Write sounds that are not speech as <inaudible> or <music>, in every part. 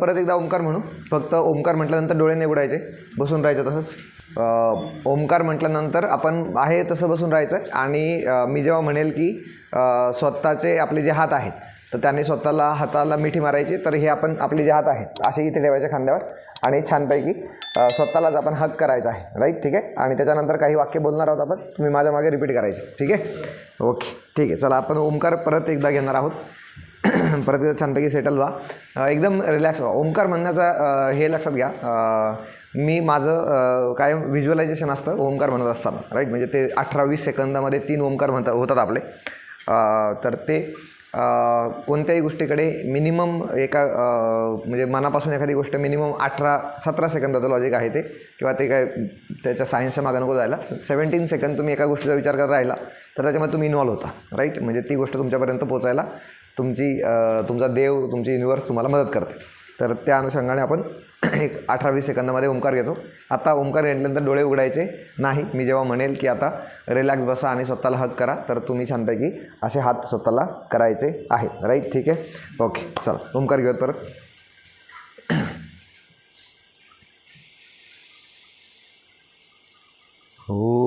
परत एकदा ओंकार म्हणू. फक्त ओंकार म्हटल्यानंतर डोळे नाही बसून राहायचं तसंच. ओंकार म्हटल्यानंतर आपण आहे तसं बसून राहायचं आणि मी जेव्हा म्हणेल की स्वतःचे आपले जे हात आहेत तर त्याने स्वतःला हाताला मिठी मारायची तर हे आपण आपले जे हात आहेत असे इथे ठेवायचे खांद्यावर आणि छानपैकी स्वतःलाच आपण हक करायचा आहे. राईट ठीक आहे? आणि त्याच्यानंतर काही वाक्य बोलणार आहोत आपण तुम्ही माझ्या मागे रिपीट करायचे. ठीक आहे? ओके ठीक आहे. चला आपण ओंकार परत एकदा घेणार आहोत. परत एकदा छानपैकी सेटल व्हा. एकदम रिलॅक्स व्हा. ओंकार म्हणण्याचा हे लक्षात घ्या. मी माझं काय कायम व्हिज्युअलायझेशन असतं ओंकार म्हणत असताना. राईट म्हणजे ते अठरा वीस सेकंदामध्ये तीन ओंकार म्हणतात होतात आपले. तर ते कोणत्याही गोष्टीकडे मिनिमम एका म्हणजे मनापासून एखादी गोष्ट मिनिमम अठरा सतरा सेकंदाचं लॉजिक आहे ते किंवा ते काय त्याच्या सायन्सच्या मागं नको जायला. सेवन्टीन सेकंद तुम्ही एका गोष्टीचा विचार करत राहिला तर त्याच्यामध्ये तुम्ही इन्वॉल्व्ह होता राईट म्हणजे ती गोष्ट तुमच्यापर्यंत पोचायला तुमची तुमचा देव तुमची युनिवर्स तुम्हाला मदत करते. तर त्या अनुषंगाने आपण एक अठरा वीस सेकंदामध्ये ओंकार घेतो. आता ओंकार घेतल्यानंतर डोळे उघडायचे. नाही मी जेव्हा म्हणेल की आता रिलॅक्स बसा आणि स्वतःला हक करा तर तुम्ही छानपैकी असे हात स्वतःला करायचे आहेत. राईट ठीक आहे? ओके चला. ओंकार घेऊयात परत. हो.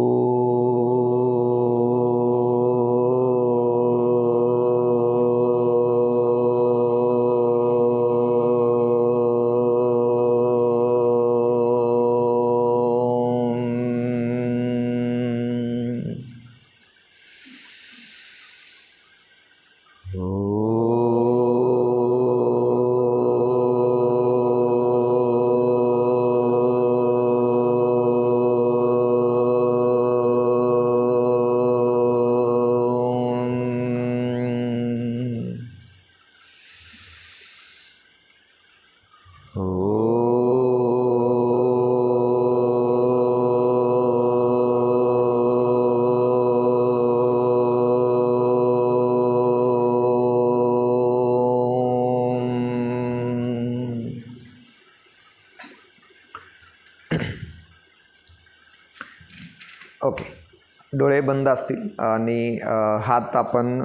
डोळे बंद असतील आणि हात आपण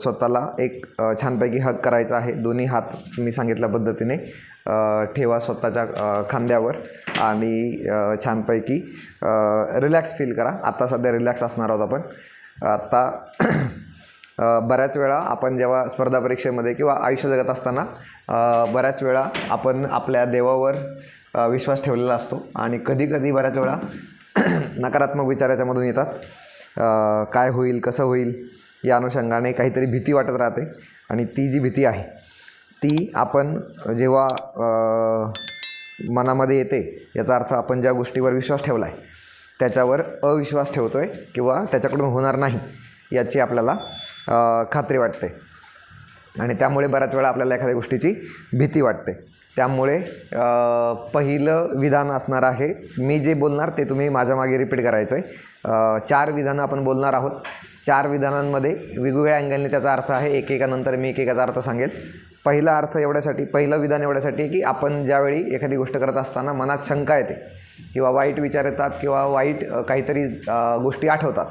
स्वतःला एक छानपैकी हक करायचा आहे. दोन्ही हात मी सांगितल्या पद्धतीने ठेवा स्वतःच्या खांद्यावर आणि छानपैकी रिलॅक्स फील करा. आत्ता सध्या रिलॅक्स असणार आहोत आपण. आत्ता बऱ्याच वेळा आपण जेव्हा स्पर्धा परीक्षेमध्ये किंवा आयुष्य जगत असताना बऱ्याच वेळा आपण आपल्या देवावर विश्वास ठेवलेला असतो आणि कधी कधी बऱ्याच वेळा <clears throat> नकारात्मक विचार याच्यामधून येतात. काय होईल कसं होईल या अनुषंगाने काहीतरी भीती वाटत राहते. आणि ती जी भीती आहे ती आपण जेव्हा मनामध्ये येते याचा अर्थ आपण ज्या गोष्टीवर विश्वास ठेवला आहे त्याच्यावर अविश्वास ठेवतो आहे किंवा त्याच्याकडून होणार नाही याची आपल्याला खात्री वाटते. आणि त्यामुळे बऱ्याच वेळा आपल्याला एखाद्या गोष्टीची भीती वाटते. त्यामुळे पहिलं विधान असणार आहे. मी जे बोलणार ते तुम्ही माझ्या मागे रिपीट करायचं आहे चार विधानं आपण बोलणार आहोत. चार विधानांमध्ये वेगवेगळ्या अँगलने त्याचा अर्थ आहे. एकेकानंतर मी एकेकाचा अर्थ सांगेल. पहिला अर्थ एवढ्यासाठी पहिलं विधान एवढ्यासाठी की आपण ज्यावेळी एखादी गोष्ट करत असताना मनात शंका येते किंवा वाईट विचार येतात किंवा वाईट काहीतरी गोष्टी आठवतात.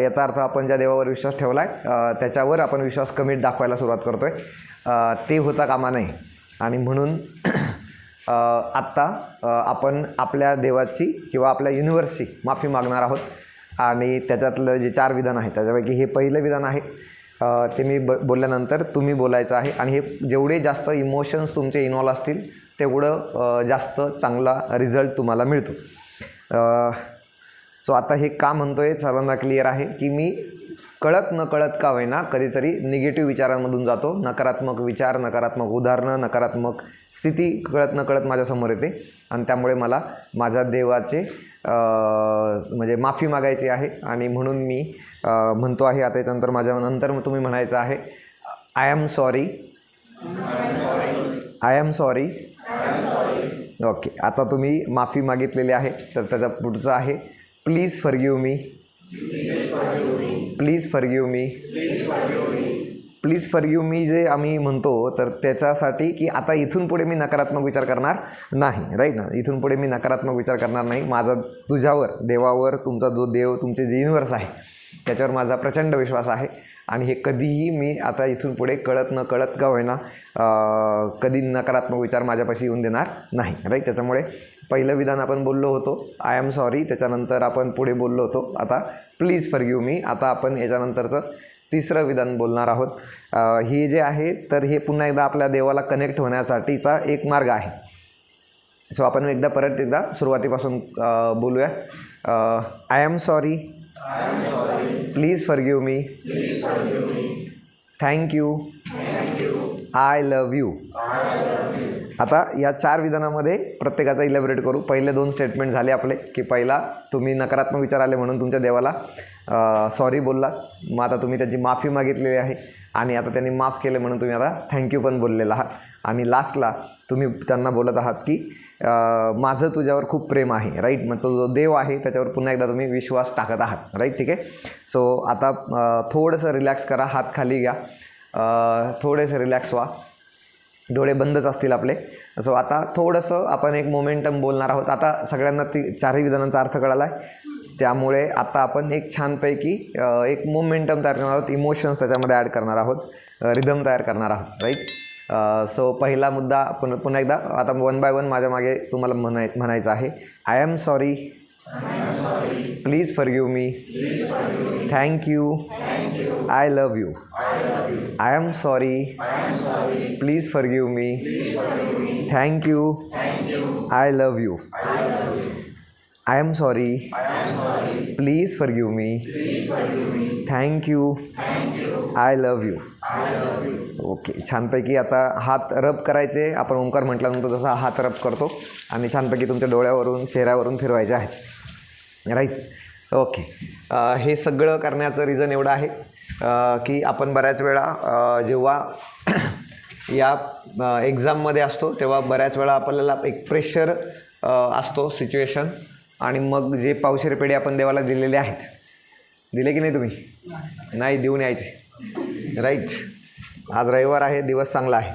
याचा अर्थ आपण ज्या देवावर विश्वास ठेवला आहे त्याच्यावर आपण विश्वास कमी दाखवायला सुरुवात करतो आहे ते होता कामा नये. आणि म्हणून <clears throat> आत्ता आपण आपल्या देवाची किंवा आपल्या युनिवर्सची माफी मागणार आहोत. आणि त्याच्यातलं जे चार विधान आहे त्याच्यापैकी हे पहिलं विधान आहे. ते मी ब बोलल्यानंतर तुम्ही बोलायचं आहे. आणि हे जेवढे जास्त इमोशन्स तुमचे इन्वॉल्व असतील तेवढं जास्त चांगला रिझल्ट तुम्हाला मिळतो. सो आता हे का म्हणतो आहे सर्वांना क्लिअर आहे की मी कळत न कळत का होईना कधीतरी निगेटिव्ह विचारांमधून जातो. नकारात्मक विचार नकारात्मक उदाहरणं नकारात्मक स्थिती कळत न कळत माझ्यासमोर येते. आणि त्यामुळे मला माझ्या देवाचे म्हणजे माफी मागायची आहे. आणि म्हणून मी म्हणतो आहे आता याच्यानंतर माझ्या नंतर मग तुम्ही म्हणायचं आहे I am sorry. I am sorry. Okay. आता तुम्ही माफी मागितलेली आहे तर त्याचा पुढचं आहे please forgive me. Please forgive me please forgive me जे आम्ही म्हणतो तर त्याच्यासाठी की आता इथून पुढे मी नकारात्मक विचार करणार नाही राईट ना? इथून पुढे मी नकारात्मक विचार करणार नाही. माझा तुझ्यावर देवावर तुमचा जो देव तुमचे जे युनिवर्स आहे त्याच्यावर माझा प्रचंड विश्वास आहे. आणि हे कधीही मी आता इथून पुढे कळत न कळत का होईना कधी नकारात्मक विचार माझ्यापाशी येऊन देणार नाही राईट त्याच्यामुळे पहिलं विधान आपण बोललो होतो. आय एम सॉरी त्याच्यानंतर आपण पुढे बोललो होतो. आता प्लीज फॉर यू मी आता आपण याच्यानंतरचं तिसरं विधान बोलणार आहोत. हे जे आहे तर हे पुन्हा एकदा आपल्या देवाला कनेक्ट होण्यासाठीचा एक मार्ग आहे. सो आपण एकदा परत एकदा सुरुवातीपासून बोलूया. I am sorry please forgive me thank you I love you. आता या चार विधानामध्ये प्रत्येकाचा इलॅबरेट करू. पहिले दोन स्टेटमेंट झाले आपले की पहिला तुम्ही नकारात्मक विचार आले म्हणून तुमच्या देवाला सॉरी बोललात मग आता तुम्ही त्याची माफी मागितलेली आहे आणि आता त्यांनी माफ केले म्हणून तुम्ही आता थँक्यू पण बोललेला आहात. आणि लास्टला तुम्ही त्यांना बोलत आहात की माझं तुझ्यावर खूप प्रेम आहे राईट मग तो जो देव आहे त्याच्यावर पुन्हा एकदा तुम्ही विश्वास टाकत आहात राईट ठीक आहे? सो आता थोडंसं रिलॅक्स करा हात खाली घ्या. थोडेसे रिलॅक्स व्हा. डोळे बंदच असतील आपले. सो आता थोडंसं आपण एक मोमेंटम बोलणार आहोत. आता सगळ्यांना ती चारही विधानांचा अर्थ कळाला आहे त्यामुळे आता आपण एक छानपैकी एक मोमेंटम तयार करणार आहोत. इमोशन्स त्याच्यामध्ये ॲड करणार आहोत. रिदम तयार करणार आहोत. राईट सो पहिला मुद्दा पुन पुन्हा एकदा आता वन बाय वन माझ्या मागे तुम्हाला म्हणाय म्हणायचं आहे. I am sorry please forgive me thank you I love you I am sorry please forgive me thank you I love you I am sorry please forgive me thank you I love you okay छानपैकी आता हात रब करायचे. आपण ओंकार म्हटल्यानंतर जसा हात रब करतो आणि छानपैकी तुमच्या डोळ्यावरून चेहऱ्यावरून फिरवायचे आहेत. राईट ओके अ, हे सगळं करण्याचं रिझन एवढं आहे अ, की आपण बऱ्याच वेळा अ, जेव्हा <clears throat> या एक्झाममध्ये असतो तेव्हा बऱ्याच वेळा आपल्याला एक प्रेशर असतो सिच्युएशन आणि मग जे पावशेर पेढे आपण देवाला दिलेले आहेत दिले की नाही तुम्ही? नाही. देऊन यायचे. राईट आज रविवार आहे दिवस चांगला आहे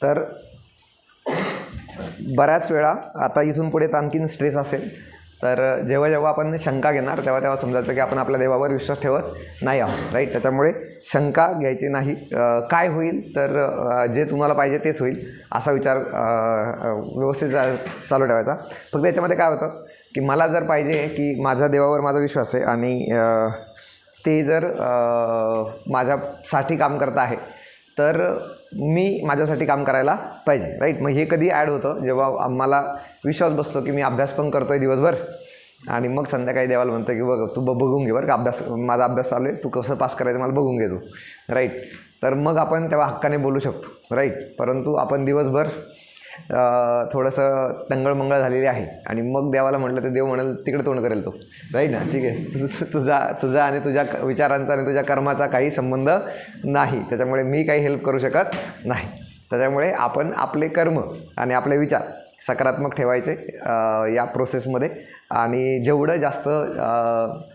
तर बऱ्याच वेळा आता इथून पुढे तर आणखीन स्ट्रेस असेल. तर जेव्हा जेव्हा आपण शंका घेणार तेव्हा तेव्हा समजायचं की आपण आपल्या देवावर विश्वास ठेवत नाही आहोत राईट त्याच्यामुळे शंका घ्यायची नाही. काय होईल तर जे तुम्हाला पाहिजे तेच होईल असा विचार व्यवस्थित चा- चालू ठेवायचा. फक्त याच्यामध्ये काय होतं की मला जर पाहिजे की माझ्या देवावर माझा विश्वास आहे आणि ते जर माझ्यासाठी काम करत आहे तर मी माझ्यासाठी काम करायला पाहिजे राईट मग हे कधी ॲड होतं जेव्हा आम्हाला विश्वास बसतो की मी अभ्यास पण करतो आहे दिवसभर आणि मग संध्याकाळी देवाला म्हणतो की बघ तू ब बघून घे बरं का अभ्यास माझा अभ्यास चालू आहे तू कसं पास करायचं मला बघून घे तू. राईट तर मग आपण तेव्हा हक्काने बोलू शकतो राईट परंतु आपण दिवसभर थोडंसं टंगळमंगळ झालेली आहे. आणि मग देवाला म्हटलं तर देव म्हणाल तिकडे तोंड करेल तो. राईट ना? ठीक आहे. तुझा तुझा आणि तुझ्या क- विचारांचा आणि तुझ्या कर्माचा काही संबंध नाही. त्याच्यामुळे मी काही हेल्प करू शकत नाही. त्याच्यामुळे आपण आपले कर्म आणि आपले विचार सकारात्मक ठेवायचे या प्रोसेसमध्ये आणि जेवढं जास्त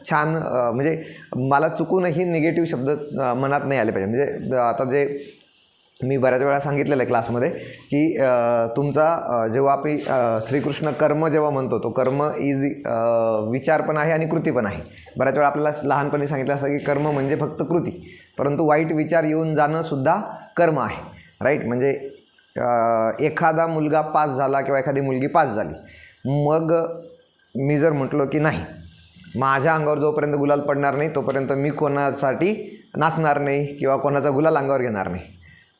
छान म्हणजे मला चुकूनही निगेटिव्ह शब्द मनात नाही आले पाहिजे. म्हणजे आता जे मी बऱ्याच वेळा सांगितलेलं आहे क्लासमध्ये की तुमचा जेव्हा आपण श्रीकृष्ण कर्म जेव्हा म्हणतो तो कर्म इज विचार पण आहे आणि कृती पण आहे. बऱ्याच वेळा आपल्याला लहानपणी सांगितलं असतं की कर्म म्हणजे फक्त कृती परंतु वाईट विचार येऊन जाणंसुद्धा कर्म आहे राईट म्हणजे एखादा मुलगा पास झाला किंवा एखादी मुलगी पास झाली मग मी जर म्हटलो की नाही माझ्या अंगावर जोपर्यंत गुलाल पडणार नाही तोपर्यंत मी कोणासाठी नाचणार नाही किंवा कोणाचा गुलाल अंगावर घेणार नाही.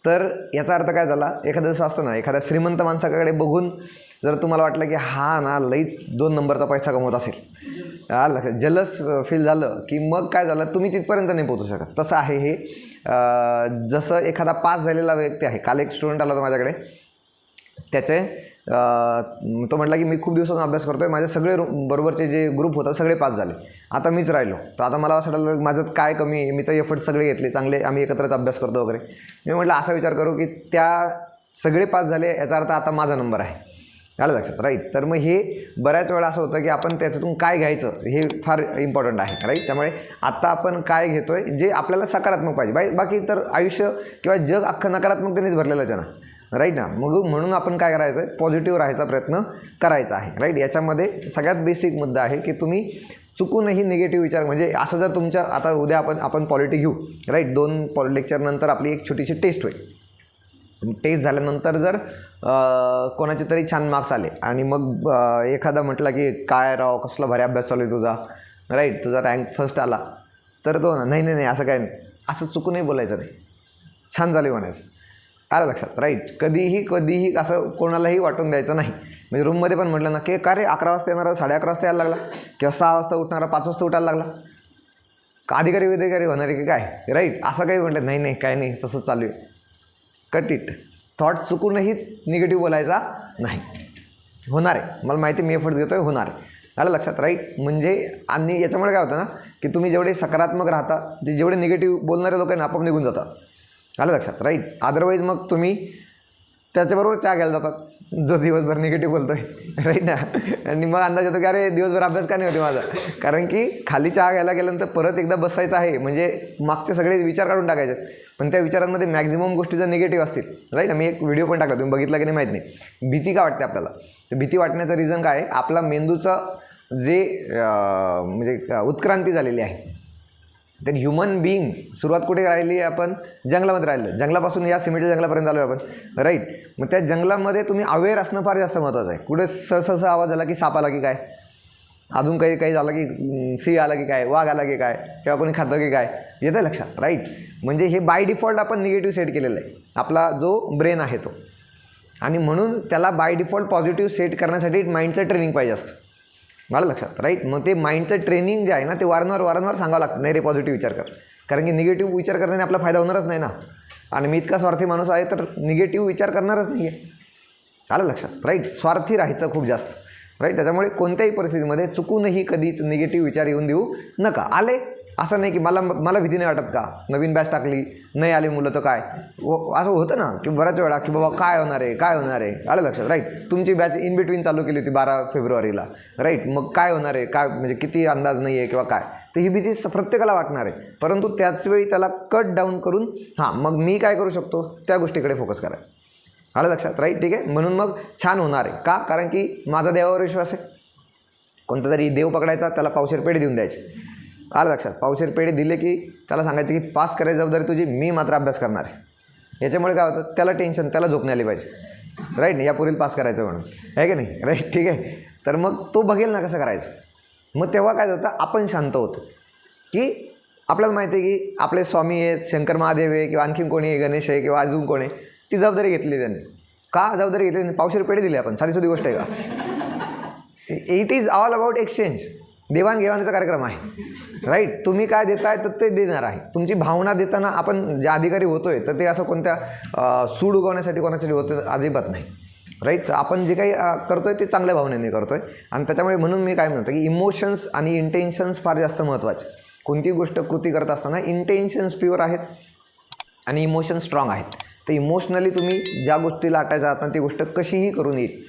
तर याचा अर्थ काय झाला? एखादं असं असतं ना एखाद्या श्रीमंत माणसाकडे बघून जर तुम्हाला वाटलं की हा ना लईच दोन नंबरचा पैसा कमवत असेल. आलं जलस फील झालं की मग काय झालं? तुम्ही तिथपर्यंत नाही पोचू शकत. तसं आहे हे. जसं एखादा पास झालेला व्यक्ती आहे काल एक स्टुडंट आला होता माझ्याकडे. त्याचे तो म्हटला की मी खूप दिवसातून अभ्यास करतो आहे माझे सगळे बरोबरचे जे ग्रुप होता सगळे पास झाले. आता मीच राहिलो. तर आता मला असं वाटलं माझं काय कमी आहे? मी तर एफर्ट सगळे घेतले. चांगले आम्ही एकत्रच अभ्यास करतो वगैरे. मी म्हटलं असा विचार करू की त्या सगळे पास झाले याचा अर्थ आता माझा नंबर आहे. आलं लक्षात? राईट तर मग हे बऱ्याच वेळा असं होतं की आपण त्याच्यातून काय घ्यायचं हे फार इम्पॉर्टंट आहे. राईट त्यामुळे आत्ता आपण काय घेतो आहे जे आपल्याला सकारात्मक पाहिजे. बाई बाकी तर आयुष्य किंवा जग अख्खं नकारात्मकतेनेच भरलेलं आहे ना. राईट ना? मग म्हणून आपण काय करायचं आहे पॉझिटिव्ह राहायचा प्रयत्न करायचा आहे. राईट याच्यामध्ये सगळ्यात बेसिक मुद्दा आहे की तुम्ही चुकूनही निगेटिव्ह विचार म्हणजे असं जर तुमच्या आता उद्या आपण आपण पॉलिटी घेऊ. राईट दोन पॉल लेक्चरनंतर आपली एक छोटीशी टेस्ट होईल. टेस्ट झाल्यानंतर जर कोणाचे तरी छान मार्क्स आले आणि मग एखादा म्हटला की काय राव? कसला भारी अभ्यास चालू आहे तुझा? राईट तुझा रँक फर्स्ट आला. तर तो ना नाही नाही नाही असं काय नाही. असं चुकूनही बोलायचं नाही. छान झाले म्हणायचं. आलं लक्षात राईट कधीही कधीही असं कोणालाही वाटून द्यायचं नाही. म्हणजे रूममध्ये पण म्हटलं ना की का रे? अकरा वाजता येणारा साडे अकरा वाजता यायला लागला? किंवा सहा वाजता उठणारा पाच वाजता उठायला लागला? का अधिकारी विधिकारी होणार आहे की काय? राईट असं काही म्हटलं नाही नाही काय नाही तसंच चालू आहे. कट इट थॉट चुकूनही निगेटिव्ह बोलायचा नाही. होणार आहे. मला माहिती मी एफर्ट्स घेतो आहे होणार आहे. आलं लक्षात राईट म्हणजे आणि याच्यामुळे काय होतं ना की तुम्ही जेवढे सकारात्मक राहता ते जेवढे निगेटिव्ह बोलणारे लोक आहे ना आपोआप निघून जातात. आलं लक्षात राईट अदरवाईज मग तुम्ही त्याच्याबरोबर चहा घ्यायला जातात. जो दिवसभर निगेटिव्ह बोलतो आहे राईट ना? आणि मग अंदाज येतो की अरे दिवसभर अभ्यास का नाही होते माझा? कारण की खाली चहा घ्यायला गेल्यानंतर परत एकदा बसायचं आहे म्हणजे मागचे सगळे विचार काढून टाकायचे. पण त्या विचारांमध्ये मॅक्झिमम गोष्टी जर निगेटिव्ह असतील राईट ना? मी एक व्हिडिओ पण टाकला तुम्ही बघितला की नाही माहीत नाही. भीती का वाटते आपल्याला? तर भीती वाटण्याचं रिझन काय आहे? आपला मेंदूचा जे म्हणजे उत्क्रांती झालेली आहे देन ह्युमन बिईंग सुरुवात कुठे राहिली आहे आपण? जंगलामध्ये राहिलं. जंगलापासून या सिमेंटच्या जंगलापर्यंत आलो आहे आपण. राईट मग त्या जंगलामध्ये तुम्ही अवेअर असणं फार जास्त महत्त्वाचं आहे. कुठे सहसहसा आवाज आला की साप आला की काय? अजून काही काही झालं की सिंह आला की काय? वाघ आला की काय? किंवा कोणी खातं की काय? येतं लक्षात. राईट म्हणजे हे बाय डिफॉल्ट आपण निगेटिव्ह सेट केलेलं आहे. आपला जो ब्रेन आहे तो. आणि म्हणून त्याला बाय डिफॉल्ट पॉझिटिव्ह सेट करण्यासाठी माइंडचं ट्रेनिंग पाहिजे असतं. मला लक्षात राईट मग ते माइंडचं ट्रेनिंग जे आहे ना ते वारंवार वारंवार सांगावं लागतं. नाही रे पॉझिटिव्ह विचार कर. कारण की निगेटिव्ह विचार करण्याने आपला फायदा होणारच नाही ना. आणि मी इतका स्वार्थी माणूस आहे तर निगेटिव्ह विचार करणारच नाही आहे आलं लक्षात राईट स्वार्थी राहायचं खूप जास्त राईट त्याच्यामुळे कोणत्याही परिस्थितीमध्ये चुकूनही कधीच निगेटिव्ह विचार येऊन देऊ नका. आले? असं नाही की मला मला भीती नाही वाटत का? नवीन बॅच टाकली नाही आली मुलं तर काय? व- असं होतं ना की बऱ्याच वेळा की बाबा काय होणार आहे काय होणार आहे? आलं लक्षात राईट तुमची बॅच इन बिटवीन चालू केली होती बारा फेब्रुवारीला राईट मग काय होणार आहे? काय म्हणजे किती अंदाज नाही आहे किंवा काय? तर ही भीती प्रत्येकाला वाटणार आहे. परंतु त्याच वेळी त्याला कट डाऊन करून हां मग मी काय करू शकतो? त्या गोष्टीकडे फोकस करायचं. आलं लक्षात राईट ठीक आहे? म्हणून मग छान होणार आहे. का? कारण की माझा देवावर विश्वास आहे. कोणता तरी देव पकडायचा त्याला पावशेर पेढे देऊन द्यायचे. आलं लक्षात. पावशेर पेढे दिले की त्याला सांगायचं की पास करायची जबाबदारी तुझी मी मात्र अभ्यास करणार आहे. याच्यामुळे काय होतं? त्याला टेन्शन त्याला झोपण्या आली पाहिजे. राईट ना पुरील पास करायचं म्हणून. आहे की नाही? राईट ठीक आहे. तर मग तो बघेल ना कसं करायचं. मग तेव्हा काय होतं? आपण शांत होतो. की आपल्याला माहिती आहे की आपले स्वामी आहेत शंकर महादेव आहे किंवा आणखीन कोणी आहे? गणेश आहे किंवा अजून कोणी आहे, ती जबाबदारी घेतली त्यांनी. का जबाबदारी घेतली? त्यांनी पावशेर पेढे दिले आपण. साधीसुधी गोष्ट आहे का? It is all about exchange देवाणघेवाणीचा कार्यक्रम आहे. राईट तुम्ही काय देताय तर ते देणार आहे. तुमची भावना देताना आपण जे अधिकारी होतोय तर ते असं कोणत्या सूड उगवण्यासाठी कोणासाठी होतं अजिबात नाही. राईट आपण जे काही करतो करतोय ते चांगल्या भावनेने करतोय. आणि त्याच्यामुळे म्हणून मी काय म्हणतो की इमोशन्स आणि इंटेन्शन्स फार जास्त महत्त्वाचे. कोणती गोष्ट कृती करत असताना इंटेन्शन्स प्युअर आहेत आणि इमोशन्स स्ट्रॉंग आहेत. तर इमोशनली तुम्ही ज्या गोष्टीला अटॅच आहात ना ती गोष्ट कशीही करून येईल.